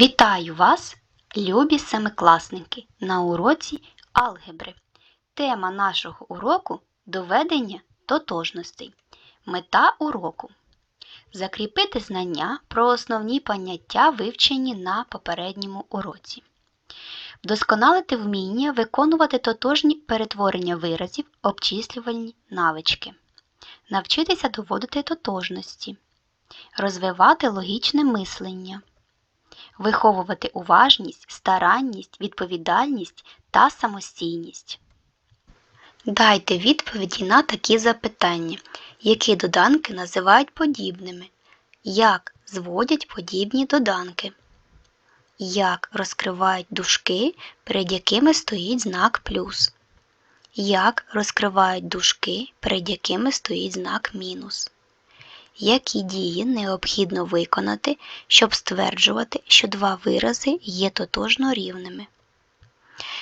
Вітаю вас, любі семикласники, на уроці алгебри. Тема нашого уроку доведення тотожностей. Мета уроку закріпити знання про основні поняття, вивчені на попередньому уроці. Вдосконалити вміння виконувати тотожні перетворення виразів, обчислювальні навички. Навчитися доводити тотожності. Розвивати логічне мислення виховувати уважність, старанність, відповідальність та самостійність. Дайте відповіді на такі запитання, які доданки називають подібними, як зводять подібні доданки, як розкривають дужки, перед якими стоїть знак плюс, як розкривають дужки, перед якими стоїть знак мінус. Які дії необхідно виконати, щоб стверджувати, що два вирази є тотожно рівними?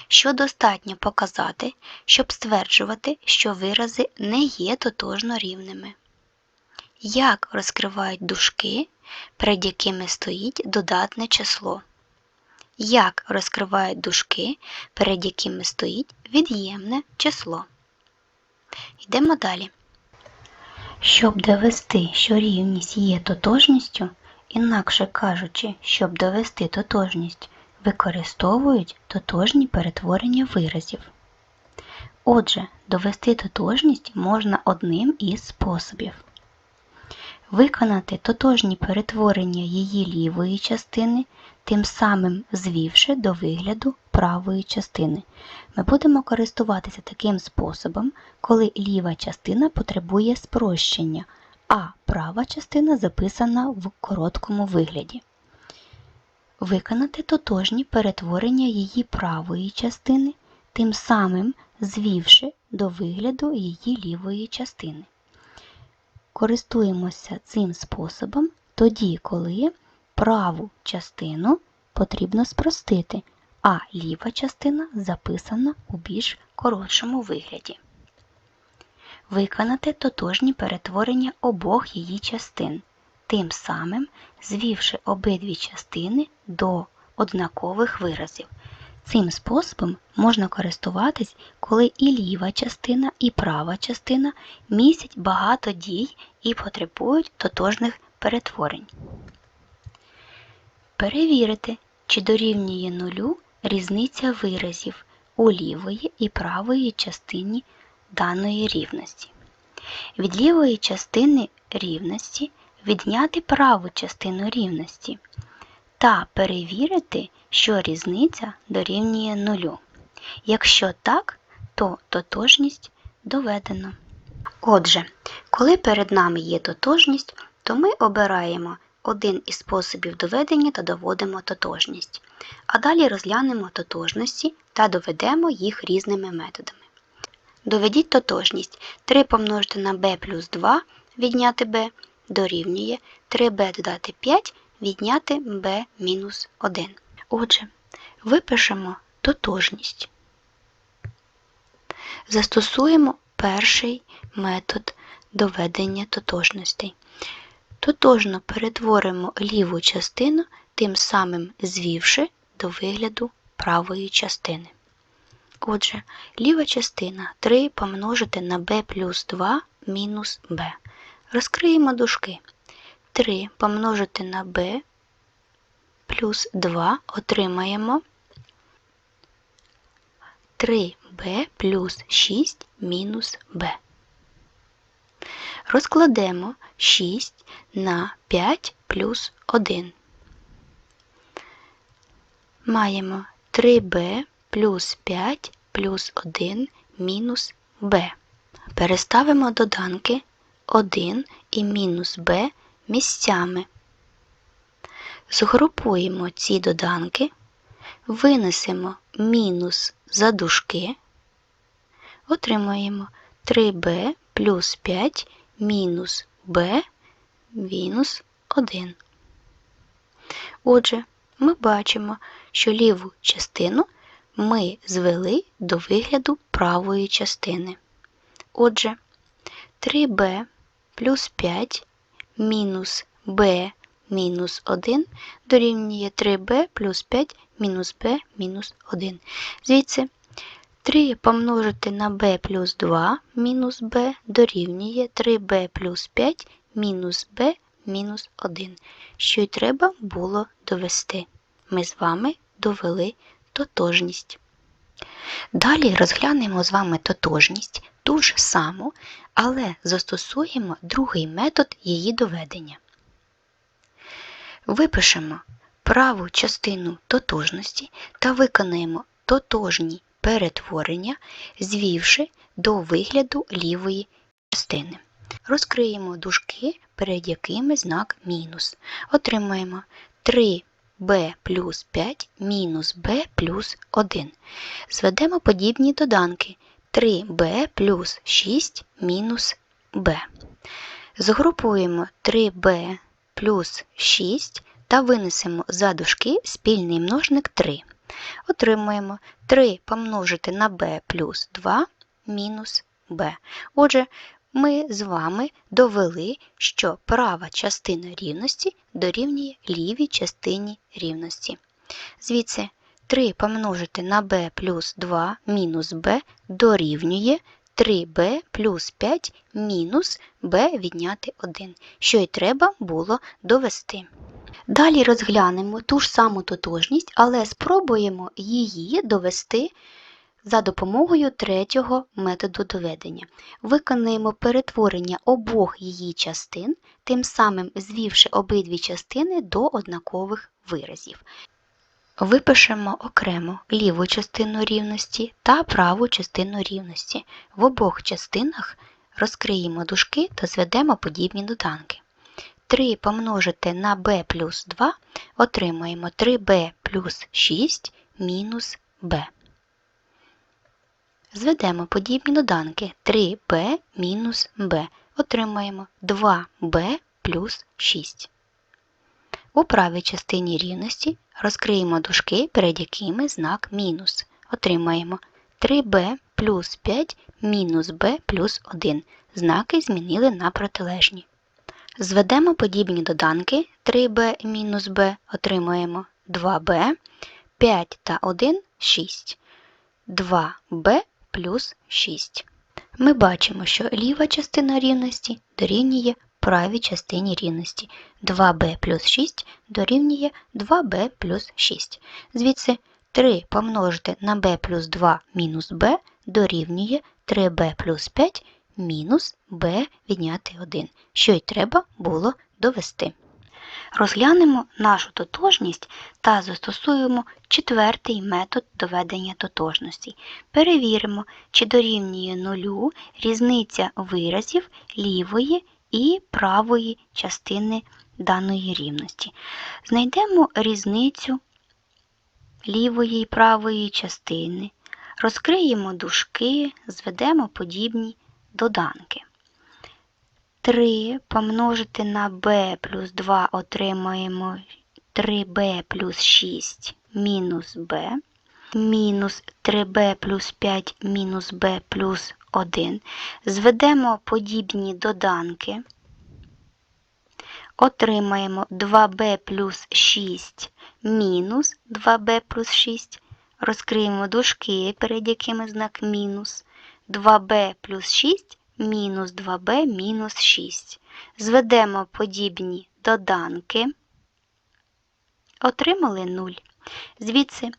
Що достатньо показати, щоб стверджувати, що вирази не є тотожно рівними? Як розкривають дужки, перед якими стоїть додатне число? Як розкривають дужки, перед якими стоїть від'ємне число? Йдемо далі. Щоб довести, що рівність є тотожністю, інакше кажучи, щоб довести тотожність, використовують тотожні перетворення виразів. Отже, довести тотожність можна одним із способів. Виконати тотожні перетворення її лівої частини, тим самим звівши до вигляду правої частини. Ми будемо користуватися таким способом, коли ліва частина потребує спрощення, а права частина записана в короткому вигляді. Виконати тотожні перетворення її правої частини, тим самим звівши до вигляду її лівої частини. Користуємося цим способом тоді, коли праву частину потрібно спростити, а ліва частина записана у більш коротшому вигляді. Виконати тотожні перетворення обох її частин, тим самим звівши обидві частини до однакових виразів. Цим способом можна користуватись, коли і ліва частина, і права частина містять багато дій і потребують тотожних перетворень. Перевірити, чи дорівнює нулю різниця виразів у лівої і правої частині даної рівності. Від лівої частини рівності відняти праву частину рівності та перевірити, що різниця дорівнює нулю. Якщо так, то тотожність доведено. Отже, коли перед нами є тотожність, то ми обираємо один із способів доведення та доводимо тотожність. А далі розглянемо тотожності та доведемо їх різними методами. Доведіть тотожність 3 помножити на b плюс 2 відняти b дорівнює 3b додати 5 відняти b-1. Отже, випишемо тотожність. Застосуємо перший метод доведення тотожностей. Тотожно перетворимо ліву частину, тим самим звівши до вигляду правої частини. Отже, ліва частина 3 помножити на b плюс 2 мінус b. Розкриємо дужки. 3 помножити на b плюс 2 отримаємо 3b плюс 6 мінус b. Розкладемо 6 на 5 плюс 1. Маємо 3b плюс 5 плюс 1 мінус b. Переставимо доданки 1 і мінус b місцями. Згрупуємо ці доданки, винесемо мінус за дужки, отримаємо 3b плюс 5 мінус b мінус 1. Отже, ми бачимо, що ліву частину ми звели до вигляду правої частини. Отже, 3b плюс 5 мінус b мінус 1 дорівнює 3b плюс 5 мінус b мінус 1. Звідси 3 помножити на b плюс 2 мінус b дорівнює 3b плюс 5 мінус b мінус 1, що й треба було довести. Ми з вами довели тотожність. Далі розглянемо з вами тотожність ту ж саму, але застосуємо другий метод її доведення. Випишемо праву частину тотожності та виконаємо тотожні перетворення, звівши до вигляду лівої частини. Розкриємо дужки, перед якими знак мінус. Отримаємо 3b плюс 5 мінус b плюс 1. Зведемо подібні доданки 3b плюс 6 мінус b. Згрупуємо 3b плюс 6 та винесемо за дужки спільний множник 3. Отримуємо 3 помножити на b плюс 2 мінус b. Отже, ми з вами довели, що права частина рівності дорівнює лівій частині рівності. Звідси 3 помножити на b плюс 2 мінус b дорівнює 3b плюс 5 мінус b відняти 1, що й треба було довести. Далі розглянемо ту ж саму тотожність, але спробуємо її довести за допомогою третього методу доведення. Виконаємо перетворення обох її частин, тим самим звівши обидві частини до однакових виразів. Випишемо окремо ліву частину рівності та праву частину рівності. В обох частинах розкриємо дужки та зведемо подібні доданки. 3 помножити на b плюс 2 отримаємо 3b плюс 6 мінус b. Зведемо подібні доданки 3b мінус b. Отримаємо 2b плюс 6. У правій частині рівності розкриємо дужки, перед якими знак мінус. Отримаємо 3b плюс 5 мінус b плюс 1. Знаки змінили на протилежні. Зведемо подібні доданки 3b мінус b, отримаємо 2b, 5 та 1 6. 2b плюс 6. Ми бачимо, що ліва частина рівності дорівнює правій частині рівності. 2b плюс 6 дорівнює 2b плюс 6. Звідси 3 помножити на b плюс 2 мінус b дорівнює 3b плюс 5 мінус b відняти 1, що й треба було довести. Розглянемо нашу тотожність та застосуємо четвертий метод доведення тотожності. Перевіримо, чи дорівнює нулю різниця виразів лівої і правої частини даної рівності. Знайдемо різницю лівої і правої частини, розкриємо дужки, зведемо подібні доданки. 3 помножити на b плюс 2 отримаємо 3b плюс 6 мінус b, мінус 3b плюс 5 мінус b плюс 1. Зведемо подібні доданки. Отримаємо 2b плюс 6 мінус 2b плюс 6. Розкриємо дужки, перед якими знак мінус. 2b плюс 6 мінус 2b мінус 6. Зведемо подібні доданки. Отримали 0. Звідси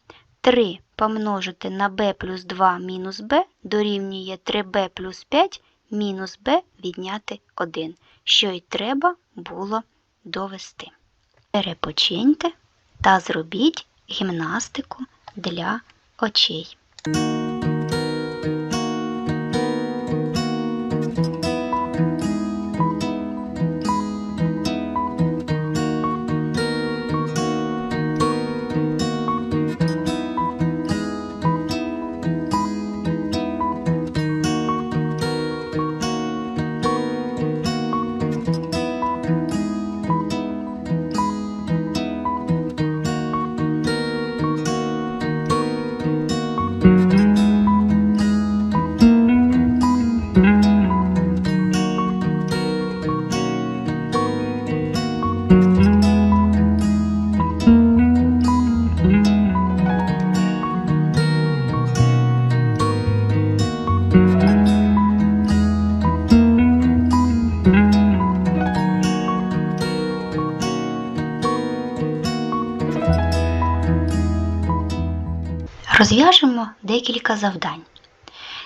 3 помножити на b плюс 2 мінус b дорівнює 3b плюс 5 мінус b відняти 1, що й треба було довести. Перепочиньте та зробіть гімнастику для очей. Декілька завдань.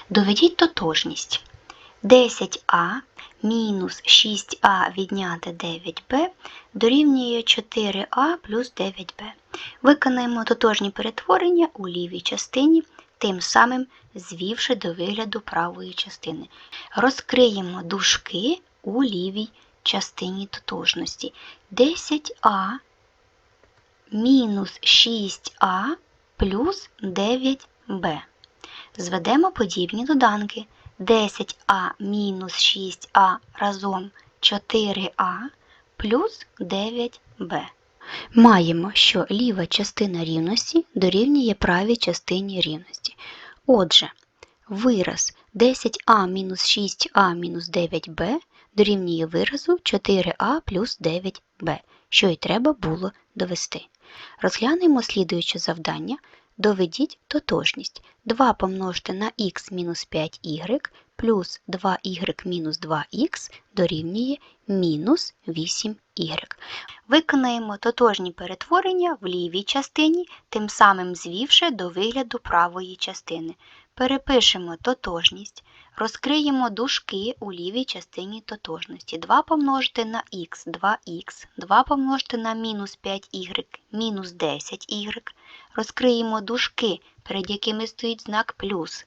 Доведіть тотожність. 10а мінус 6а відняти 9b дорівнює 4а плюс 9b. Виконаємо тотожні перетворення у лівій частині, тим самим звівши до вигляду правої частини. Розкриємо дужки у лівій частині тотожності. 10а мінус 6а плюс 9b. Зведемо подібні доданки. 10а мінус 6а разом 4а плюс 9b. Маємо, що ліва частина рівності дорівнює правій частині рівності. Отже, вираз 10а мінус 6а мінус 9b дорівнює виразу 4а плюс 9b, що й треба було довести. Розглянемо слідуюче завдання. Доведіть тотожність. 2 помножте на х мінус 5y плюс 2y мінус 2х дорівнює мінус 8y. Виконаємо тотожні перетворення в лівій частині, тим самим звівши до вигляду правої частини. Перепишемо тотожність. Розкриємо дужки у лівій частині тотожності. 2 помножити на х 2х, 2 помножити на мінус 5y, мінус 10y. Розкриємо дужки, перед якими стоїть знак плюс.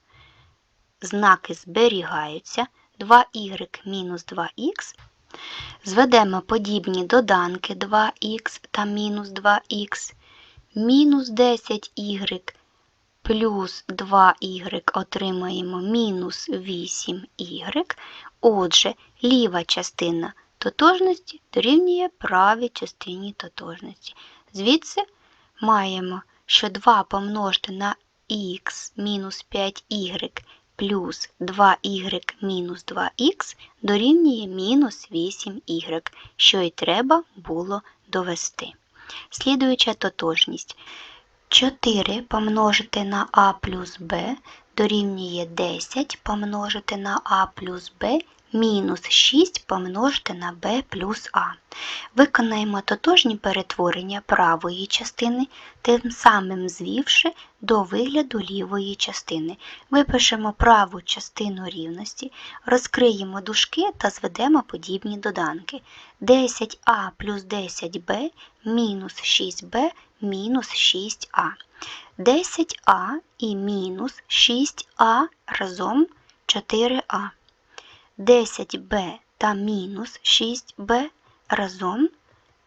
Знаки зберігаються. 2y мінус 2х. Зведемо подібні доданки 2х та мінус 2х. Мінус 10y плюс 2y отримаємо мінус 8y. Отже, ліва частина тотожності дорівнює правій частині тотожності. Звідси маємо, що 2 помножити на х мінус 5y плюс 2y мінус 2х дорівнює мінус 8y, що й треба було довести. Слідуюча тотожність. 4 помножити на а плюс b дорівнює 10 помножити на а плюс b мінус 6 помножити на b плюс а. Виконаємо тотожні перетворення правої частини, тим самим звівши до вигляду лівої частини. Випишемо праву частину рівності, розкриємо дужки та зведемо подібні доданки. 10а плюс 10b мінус 6b мінус 6а. 10а і мінус 6а разом 4а. 10b та мінус 6b разом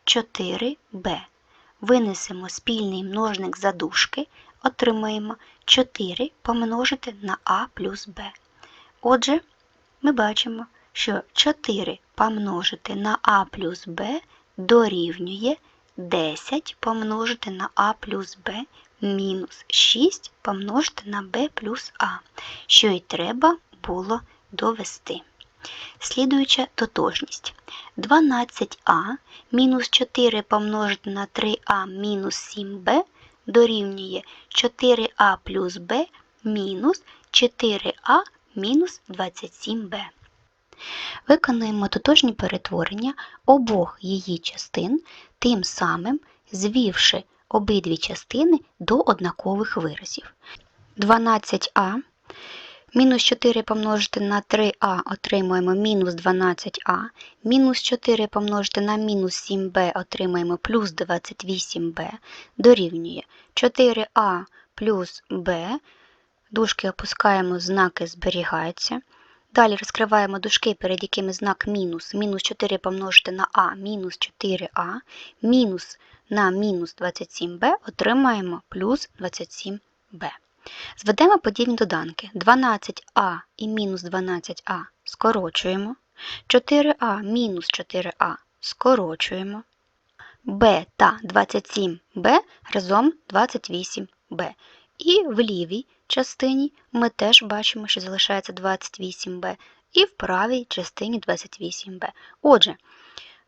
4b. Винесемо спільний множник за дужки, отримаємо 4 помножити на а плюс b. Отже, ми бачимо, що 4 помножити на а плюс b дорівнює 10 помножити на а плюс b мінус 6 помножити на b плюс а, що й треба було довести. Слідуюча тотожність. 12а мінус 4 помножити на 3а мінус 7b дорівнює 4а плюс b мінус 4а мінус 27b. Виконуємо тотожні перетворення обох її частин, тим самим звівши обидві частини до однакових виразів. 12а Мінус 4 помножити на 3а отримуємо мінус 12а. Мінус 4 помножити на мінус 7b отримаємо плюс 28b. Дорівнює 4а плюс b. Дужки опускаємо, знаки зберігаються. Далі розкриваємо дужки, перед якими знак мінус. Мінус 4 помножити на а, мінус 4а, мінус на мінус 27b отримаємо плюс 27b. Зведемо подібні доданки. 12а і мінус 12а скорочуємо. 4а мінус 4а скорочуємо. b та 27b разом 28b. І в лівій частині ми теж бачимо, що залишається 28b, і в правій частині 28b. Отже,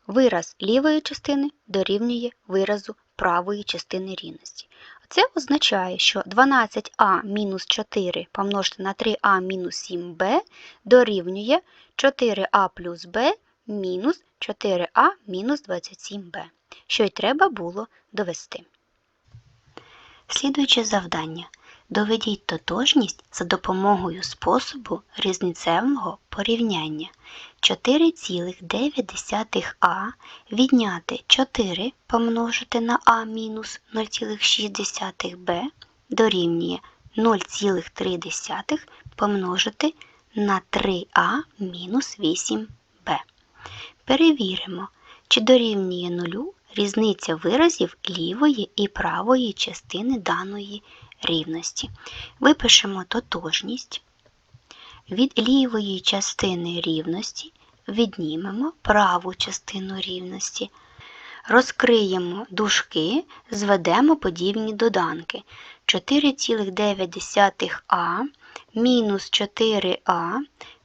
вираз лівої частини дорівнює виразу правої частини рівності. Це означає, що 12а мінус 4 помножити на 3а мінус 7b дорівнює 4а плюс b мінус 4а мінус 27b, що й треба було довести. Слідуюче завдання. Доведіть тотожність за допомогою способу різницевого порівняння. 4,9а відняти 4 помножити на а мінус 0,6b дорівнює 0,3 помножити на 3а мінус 8b. Перевіримо, чи дорівнює нулю різниця виразів лівої і правої частини даної рівності. Випишемо тотожність. Від лівої частини рівності віднімемо праву частину рівності. Розкриємо дужки, зведемо подібні доданки. 4,9а мінус 4а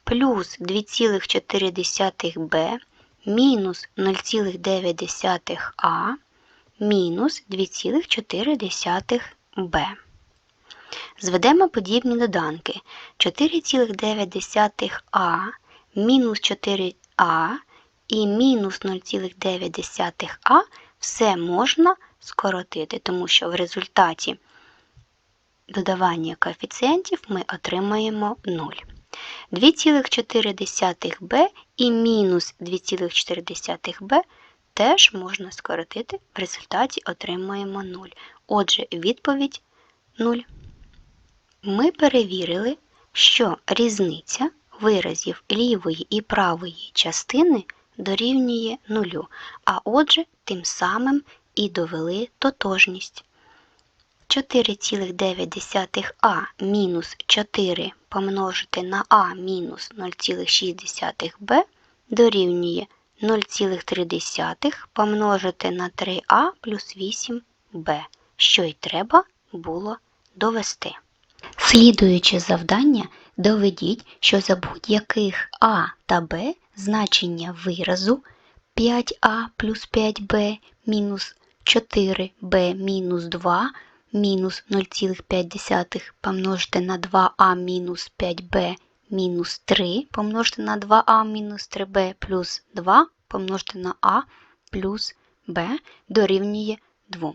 плюс 2,4b мінус 0,9а мінус 2,4b. Зведемо подібні доданки. 4,9а мінус 4а і мінус 0,9а все можна скоротити, тому що в результаті додавання коефіцієнтів ми отримаємо 0. 2,4b і мінус 2,4b теж можна скоротити, в результаті отримаємо 0. Отже, відповідь 0. Ми перевірили, що різниця виразів лівої і правої частини дорівнює 0, а отже, тим самим і довели тотожність. 4,9а мінус 4 помножити на а мінус 0,6b дорівнює 0,3 помножити на 3а плюс 8b, що й треба було довести. Слідуючи завдання, доведіть, що за будь-яких а та б значення виразу 5а плюс 5b мінус 4b мінус 2 мінус 0,5 помножити на 2а мінус 5b мінус 3 помножити на 2а мінус 3b плюс 2 помножити на а плюс b дорівнює 2.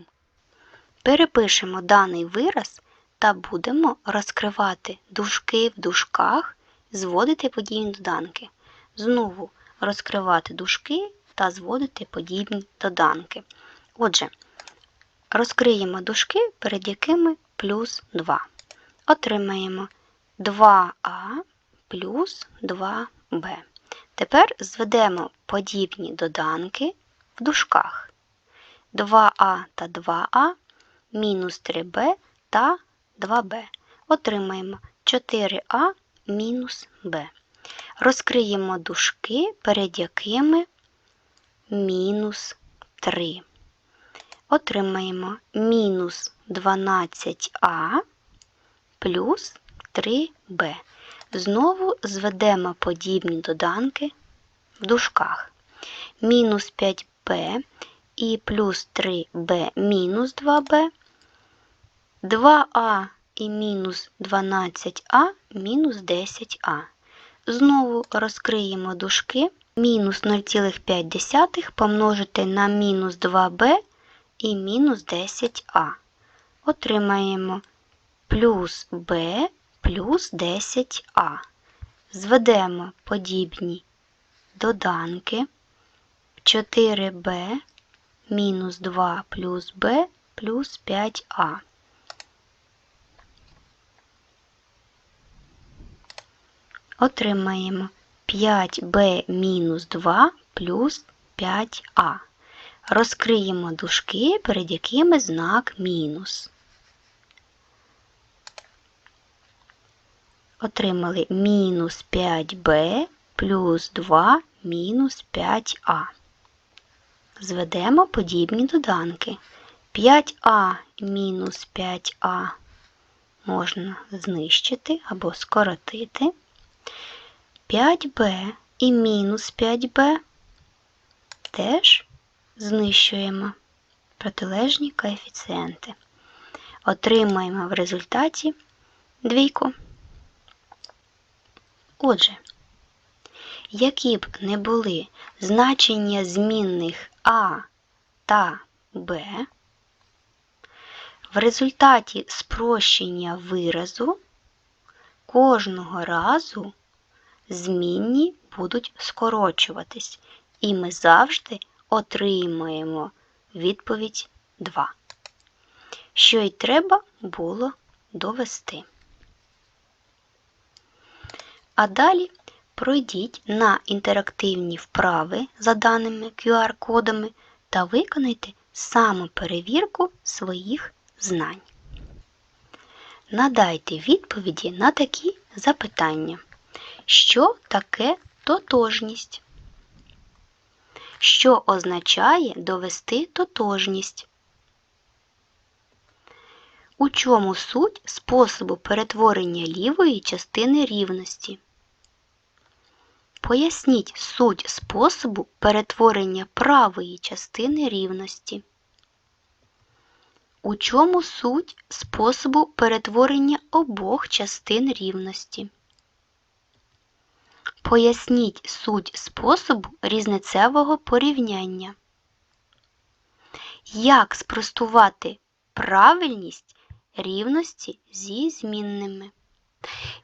Перепишемо даний вираз та будемо розкривати дужки в дужках, зводити подібні доданки. Знову розкривати дужки та зводити подібні доданки. Отже, розкриємо дужки, перед якими плюс 2. Отримаємо 2а плюс 2b. Тепер зведемо подібні доданки в дужках. 2а та 2а мінус 3b та 2b. Отримаємо 4а мінус b. Розкриємо дужки, перед якими мінус 3. Отримаємо мінус 12а плюс 3b. Знову зведемо подібні доданки в дужках. Мінус 5b і плюс 3b мінус 2b. 2а і мінус 12а мінус 10а. Знову розкриємо дужки. Мінус 0,5 помножити на мінус 2b і мінус 10а. Отримаємо плюс b плюс 10а. Зведемо подібні доданки 4b мінус 2 плюс b плюс 5а. Отримаємо 5b мінус 2 плюс 5а. Розкриємо дужки, перед якими знак мінус. Отримали мінус 5b плюс 2 мінус 5а. Зведемо подібні доданки. 5а мінус 5а можна знищити або скоротити. 5b і мінус 5b теж знищуємо протилежні коефіцієнти. Отримаємо в результаті двійку. Отже, які б не були значення змінних А та Б, В результаті спрощення виразу кожного разу змінні будуть скорочуватись, і ми завжди отримаємо відповідь 2, що й треба було довести. А далі пройдіть на інтерактивні вправи за даними QR-кодами та виконайте самоперевірку своїх знань. Надайте відповіді на такі запитання. Що таке тотожність? Що означає довести тотожність? У чому суть способу перетворення лівої частини рівності? Поясніть суть способу перетворення правої частини рівності. У чому суть способу перетворення обох частин рівності? Поясніть суть способу різницевого порівняння. Як спростувати правильність рівності зі змінними?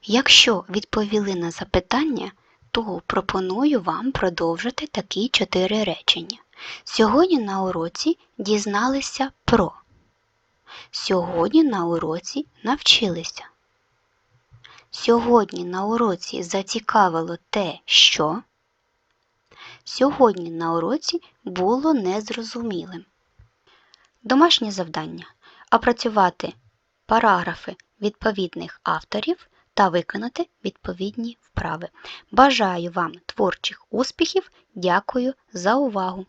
Якщо відповіли на запитання, то пропоную вам продовжити такі чотири речення. Сьогодні на уроці дізналися про. Сьогодні на уроці навчилися. Сьогодні на уроці зацікавило те, що. Сьогодні на уроці було незрозумілим. Домашнє завдання опрацювати параграфи відповідних авторів та виконати відповідні вправи. Бажаю вам творчих успіхів. Дякую за увагу!